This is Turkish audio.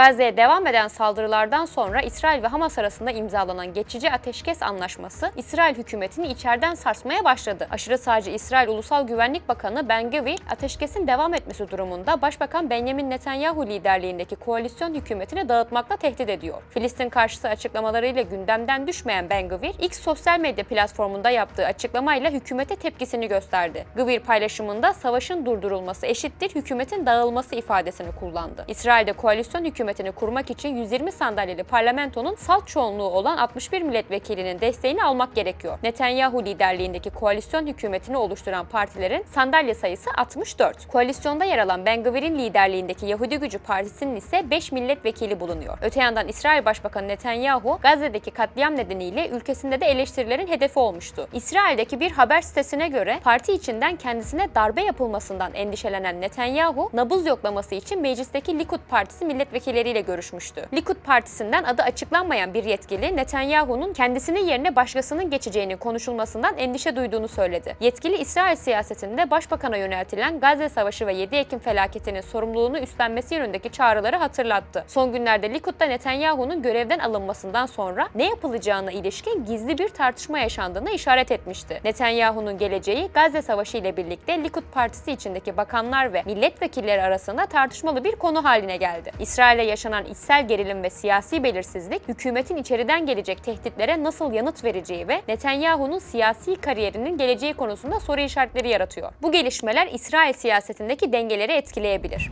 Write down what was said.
Gazze'ye devam eden saldırılardan sonra İsrail ve Hamas arasında imzalanan geçici ateşkes anlaşması İsrail hükümetini içeriden sarsmaya başladı. Aşırı sağcı İsrail Ulusal Güvenlik Bakanı Ben Gvir, ateşkesin devam etmesi durumunda Başbakan Benjamin Netanyahu liderliğindeki koalisyon hükümetini dağıtmakla tehdit ediyor. Filistin karşıtı açıklamalarıyla gündemden düşmeyen Ben Gvir, X sosyal medya platformunda yaptığı açıklamayla hükümete tepkisini gösterdi. Gvir paylaşımında savaşın durdurulması eşittir hükümetin dağılması ifadesini kullandı. İsrail'de koalisyon hükümetini kurmak için 120 sandalyeli parlamentonun salt çoğunluğu olan 61 milletvekilinin desteğini almak gerekiyor. Netanyahu liderliğindeki koalisyon hükümetini oluşturan partilerin sandalye sayısı 64. Koalisyonda yer alan Ben Gvir'in liderliğindeki Yahudi Gücü Partisi'nin ise 5 milletvekili bulunuyor. Öte yandan İsrail Başbakanı Netanyahu, Gazze'deki katliam nedeniyle ülkesinde de eleştirilerin hedefi olmuştu. İsrail'deki bir haber sitesine göre parti içinden kendisine darbe yapılmasından endişelenen Netanyahu, nabız yoklaması için meclisteki Likud Partisi milletvekilleriyle görüşmüştü. Likud Partisi'nden adı açıklanmayan bir yetkili Netanyahu'nun kendisinin yerine başkasının geçeceğini konuşulmasından endişe duyduğunu söyledi. Yetkili İsrail siyasetinde başbakana yöneltilen Gazze Savaşı ve 7 Ekim felaketinin sorumluluğunu üstlenmesi yönündeki çağrıları hatırlattı. Son günlerde Likud'da Netanyahu'nun görevden alınmasından sonra ne yapılacağına ilişkin gizli bir tartışma yaşandığını işaret etmişti. Netanyahu'nun geleceği Gazze Savaşı ile birlikte Likud Partisi içindeki bakanlar ve milletvekilleri arasında tartışmalı bir konu haline geldi. İsrail'e yaşanan içsel gerilim ve siyasi belirsizlik, hükümetin içeriden gelecek tehditlere nasıl yanıt vereceği ve Netanyahu'nun siyasi kariyerinin geleceği konusunda soru işaretleri yaratıyor. Bu gelişmeler İsrail siyasetindeki dengeleri etkileyebilir.